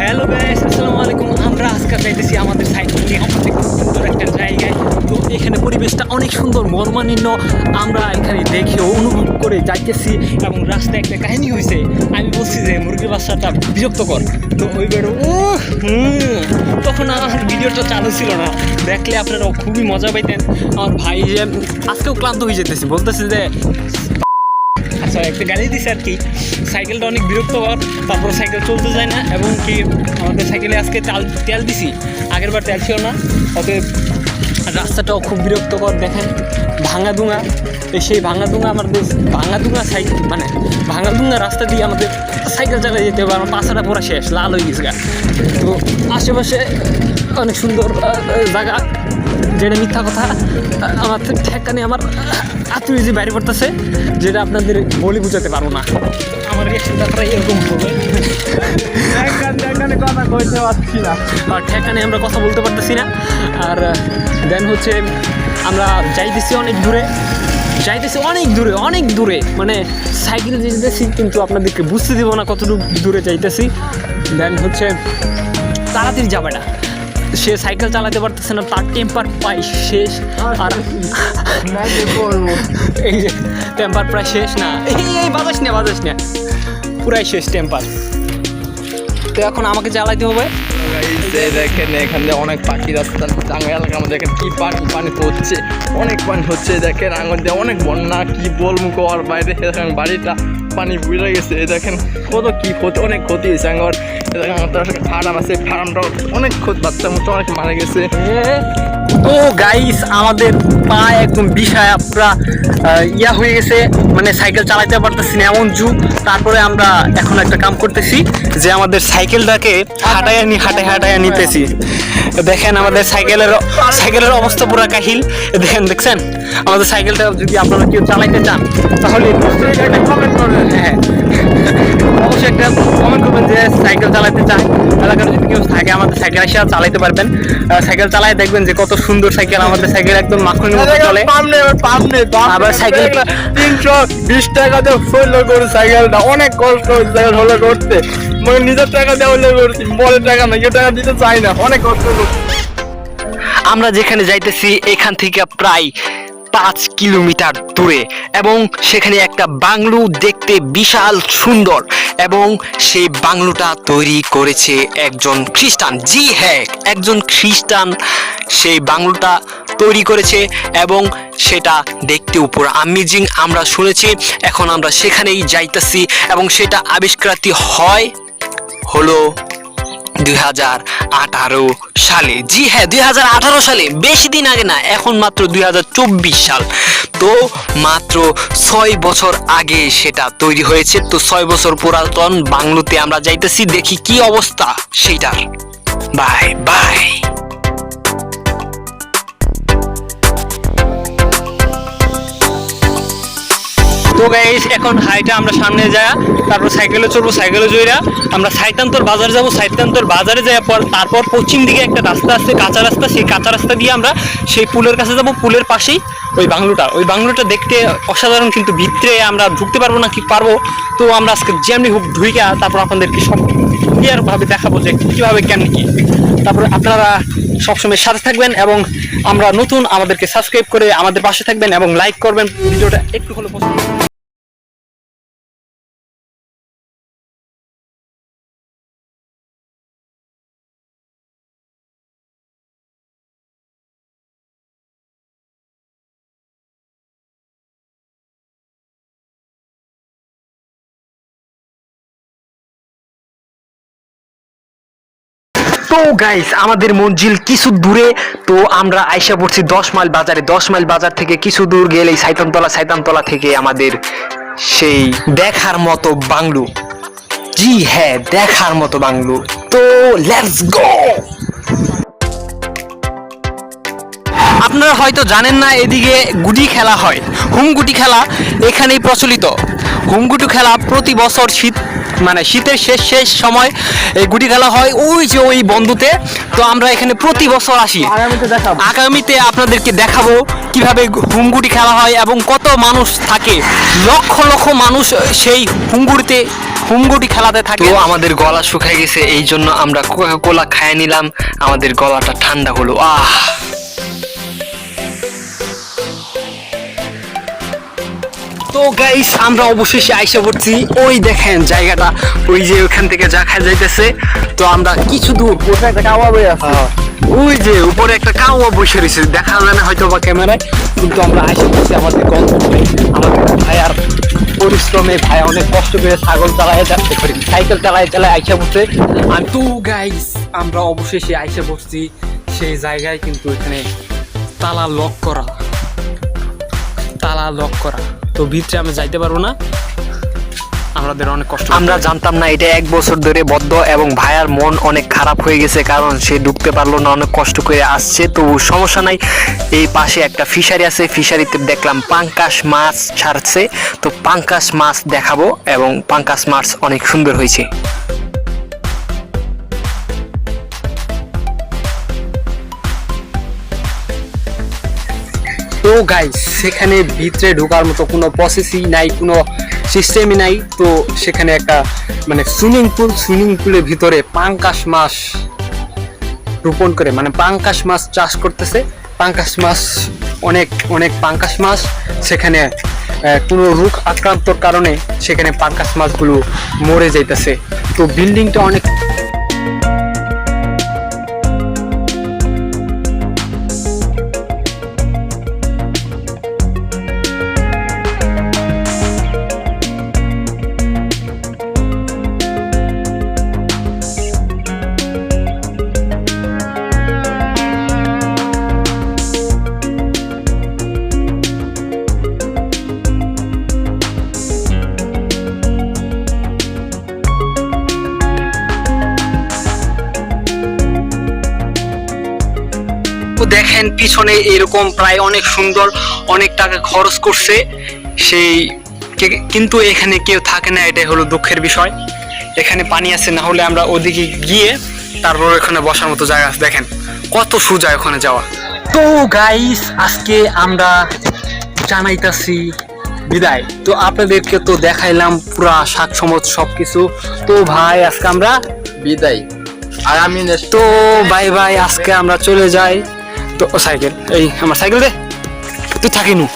Hello guys আসসালামু আলাইকুম। আমরা আজকে যাইতেছি আমাদের সাইড নিয়ে আমাদের সুন্দর একটা জায়গায়। তো এখানে পরিবেশটা অনেক সুন্দর মর্মানিন্য আমরা এখানে দেখে অনুভব করে যাইতেছি এবং রাস্তায় একটা কাহিনী হয়েছে আমি বলছি যে মুরগির বাচ্চাটা বিরক্তকর। তো ওই বেড়ো তখন আমার ভিডিওটা চালু ছিল না। দেখলে আপনারা খুবই মজা পাইতেন। আমার ভাই যে, আজকেও ক্লান্ত হয়ে যেতেছি। বলতেছে যে আচ্ছা একটা গাড়ি দিছে আর কি। সাইকেলটা অনেক বিরক্তকর, তারপর সাইকেল চলতে যায় না, এবং কি আমাদের সাইকেলে আজকে তেল তেল দিছি। আগের বার তেল ছিল না অতএব রাস্তাটাও খুব বিরক্তকর, দেখেন। ভাঙা দুঙা তো সেই ভাঙা দুঙা আমাদের ভাঙা দুঙা সাইকেল মানে ভাঙা দুঙা রাস্তা দিয়ে আমাদের সাইকেল চালিয়ে যেতে হবে, আমার পাশাটা পুরো শেষ, লাল হয়ে গেছে। তো আশেপাশে অনেক সুন্দর জায়গা। যেটা মিথ্যা কথা, আমার ঠেকানি আমার আত্মীয় যে বাইরে পড়তেছে, যেটা আপনাদের বলি বুঝাতে পারব না। আমার রিয়াকশনটা এরকম আর ঠেকানে আমরা কথা বলতে পারতেছি না। আর দেন হচ্ছে, আমরা যাইতেছি অনেক দূরে। যাইতেছি অনেক দূরে অনেক দূরে। মানে সাইকেল যেতেছি, কিন্তু আপনাদেরকে বুঝতে দিব না কতটুকু দূরে যাইতেছি। দেন হচ্ছে, তাড়াতাড়ি যাবে না। সে সাইকেল চালাতে পারতেছে না তার টেম্পার প্রায় শেষ। আর এই যে টেম্পার প্রায় শেষ না। এই বাজাস না বাজাস না। পুরাই শেষ টেম্পার তো এখন আমাকে চালাইতে হবে। দেখেন এখানে অনেক পাখি রাস্তা টাঙ্গা এলাকার মধ্যে দেখেন কি পানি পানি হচ্ছে অনেক পানি হচ্ছে দেখেন আঙুল দিয়ে অনেক বন্যা কি বলব কোয়ার বাইরে দেখেন বাড়িটা। পানি বুড়ে গেছে। দেখেন কত কি ক্ষতি, অনেক ক্ষতি হয়েছে আমার। ফার্ম আছে, ফার্মটা অনেক ক্ষতি বাচ্চা মতো অনেক মারা গেছে। তো গাইস আমাদের পা একদম বিষায় পুরা ইয়া হয়ে গেছে মানে সাইকেল চালাতে পারতেছি না, এমন যুগ। তারপরে আমরা এখন একটা কাম করতেছি যে আমাদের সাইকেলটাকে হাঁটাইয়া নি হাঁটাই হাঁটাইয়া নিতেছি। দেখেন আমাদের সাইকেলের সাইকেলের অবস্থা পুরা কাহিল। দেখেন, দেখছেন? আমাদের সাইকেলটা যদি আপনারা কেউ চালাইতে চান তাহলে একটা কমেন্ট করবেন। হ্যাঁ। অবশ্যই একটা কমেন্ট করবেন যে সাইকেল চালাতে চায় এলাকার যদি কেউ থাকে আমাদের সাইকেল এসে চালাইতে পারবেন। সাইকেল চালায় দেখবেন যে কত সুন্দর সাইকেল আমাদের সাইকেল একদম মাখনের মতো চলে। আবার সাইকেল- তিনশো বিশ টাকা দিয়ে হইল করে সাইকেলটা। অনেক কষ্ট হয়েছে হলো করতে। মানে নিজের টাকা দিয়ে হইল করছি বলে টাকা না কেউ টাকা দিতে চাই না। অনেক কষ্ট করছি আমরা যেখানে যাইতেছি এখান থেকে প্রায় পাঁচ কিলোমিটার দূরে এবং সেখানে একটা বাংলো দেখতে বিশাল সুন্দর এবং সেই বাংলোটা তৈরি করেছে একজন খ্রিস্টান। জি হ্যাঁ একজন খ্রিস্টান সেই বাংলোটা তৈরি করেছে এবং সেটা দেখতে উপর আমেজিং আমরা শুনেছি। এখন আমরা সেখানেই যাইতেছি এবং সেটা আবিষ্কারটি হয় হলো দুই হাজার আঠারো সালে। জি হ্যাঁ দুই হাজার আঠারো সালে। বেশি দিন আগে না, এখন মাত্র দুই হাজার চব্বিশ সাল। তো মাত্র ছয় বছর আগে সেটা তৈরি হয়েছে। তো ছয় বছর পুরাতন বাংলোতে আমরা যাইতেছি, দেখি কি অবস্থা সেইটার। Bye bye. তো গাইস এখন হাইটা আমরা সামনে যাই তারপর সাইকেলে চড়বো, সাইকেলে জইরা আমরা সাইতান্তর বাজার যাব। সাইতান্তর বাজারে যাওয়ার পর, তারপর পশ্চিম দিকে একটা রাস্তা আছে, কাঁচা রাস্তা। সেই কাঁচা রাস্তা দিয়ে আমরা সেই পুলের কাছে যাব, পুলের পাশেই ওই বাংলোটা। ওই বাংলোটা দেখতে অসাধারণ, কিন্তু ভিতরে আমরা ঢুকতে পারব না, কি পারব? তো আমরা আজকে যেমনি ঢুইকা, তারপর আপনাদেরকে সব ক্লিয়ার ভাবে দেখাবো যে কীভাবে, কেমনি কি। তারপর আপনারা সবসময় সাথে থাকবেন এবং আমরা নতুন আমাদেরকে সাবস্ক্রাইব করে আমাদের পাশে থাকবেন এবং লাইক করবেন। ভিডিওটা একটু হলে পছন্দ। তো গাইস আমাদের মঞ্জিল কিছু দূরে, তো আমরা আইসা পড়ছি দশ মাইল বাজারে। দশ মাইল বাজার থেকে কিছু দূর গেলেই সাইতানতলা সাইতানতলা থেকে আমাদের সেই দেখার মতো বাংলো। জি হ্যাঁ দেখার মতো বাংলো। তো লেটস গো আপনারা হয়তো জানেন না, এদিকে গুটি খেলা হয়। হুমগুটি খেলা এখানেই প্রচলিত। হুমগুটি খেলা প্রতি বছর শীত মানে শীতের শেষ শেষ সময় এই গুটি খেলা হয় ওই যে ওই বন্ধুতে। তো আমরা এখানে প্রতি বছর আসি। আগামীতে আপনাদেরকে দেখাবো কীভাবে হুমগুটি খেলা হয় এবং কত মানুষ থাকে। লক্ষ লক্ষ মানুষ সেই হুমগুড়িতে হুমগুটি খেলাতে থাকে। তো আমাদের গলা শুকায় গেছে এই জন্য আমরা কোকা কোলা খায় নিলাম। আমাদের গলাটা ঠান্ডা হলো। আহ! তো গাইস আমরা অবশেষে আইসা পড়ছি। ওই দেখেন জায়গাটা ওই যে ওখান থেকে যা দেখা যাইতেছে। তো আমরা কিছু দূর একটা কাওয়া বই আছে। ওই যে উপরে একটা কাওয়া বসে রয়েছে দেখা যায় না হয়তো বা ক্যামেরায়। কিন্তু আমরা আইসা পড়ছি আমাদের গন্তব্যে। আমাদের ভাইয়ার পরিশ্রমে ভাই অনেক কষ্ট করে ছাগল চালায় যাচ্ছে সাইকেল চালায় চালায় আইসা পড়ছে। আর তো গাইস আমরা অবশেষে আইসা পড়ছি সেই জায়গায় কিন্তু এখানে তালা লক করা। তালা লক করা। তো ভিতরে আমি যাইতে পারব না। আমাদের অনেক কষ্ট আমরা জানতাম না এটা এক বছর ধরে বদ্ধ এবং ভাইয়ার মন অনেক খারাপ হয়ে গেছে কারণ সে ঢুকতে পারল না অনেক কষ্ট করে আসছে। তো সমস্যা নাই এই পাশে একটা ফিশারি আছে ফিশারিতে দেখলাম পাঙ্কাশ মাছ ছাড়ছে। তো পাঙ্কাশ মাছ দেখাবো এবং পাঙ্কাশ মাছ অনেক সুন্দর হয়েছে। তো গাইস সেখানে ভিতরে ঢোকার মতো কোনো প্রসেসই নাই, কোনো সিস্টেমই নাই। তো সেখানে একটা মানে সুইমিং পুল সুইমিং পুলের ভিতরে পাঙ্কাশ মাছ রোপণ করে মানে পাঙ্কাশ মাছ চাষ করতেছে। পাঙ্কাশ মাছ, অনেক অনেক পাঙ্কাশ মাছ। সেখানে কোনো রোগ আক্রান্তর কারণে সেখানে পাঙ্কাশ মাছগুলো মরে যাইতেছে। তো বিল্ডিংটা অনেক দেখেন পিছনে এরকম প্রায় অনেক সুন্দর অনেক টাকা খরচ করছে। সেই কে- কিন্তু এখানে কেউ থাকে না এটাই হলো দুঃখের বিষয়। এখানে পানি আছে না হলে আমরা ওদিকে গিয়ে তারপর এখানে বসার মতো জায়গা আছে। দেখেন কত সোজা ওখানে যাওয়া। তো গাইস আজকে আমরা জানাইতাছি বিদায়। তো আপনাদেরকে তো দেখাইলাম পুরা শাক সমত সবকিছু। তো ভাই আজকে আমরা বিদায়। আর আমি তো বাই বাই আজকে আমরা চলে যাই। সাইকেল এই আমার সাইকেল দে। তুই থাকিনু।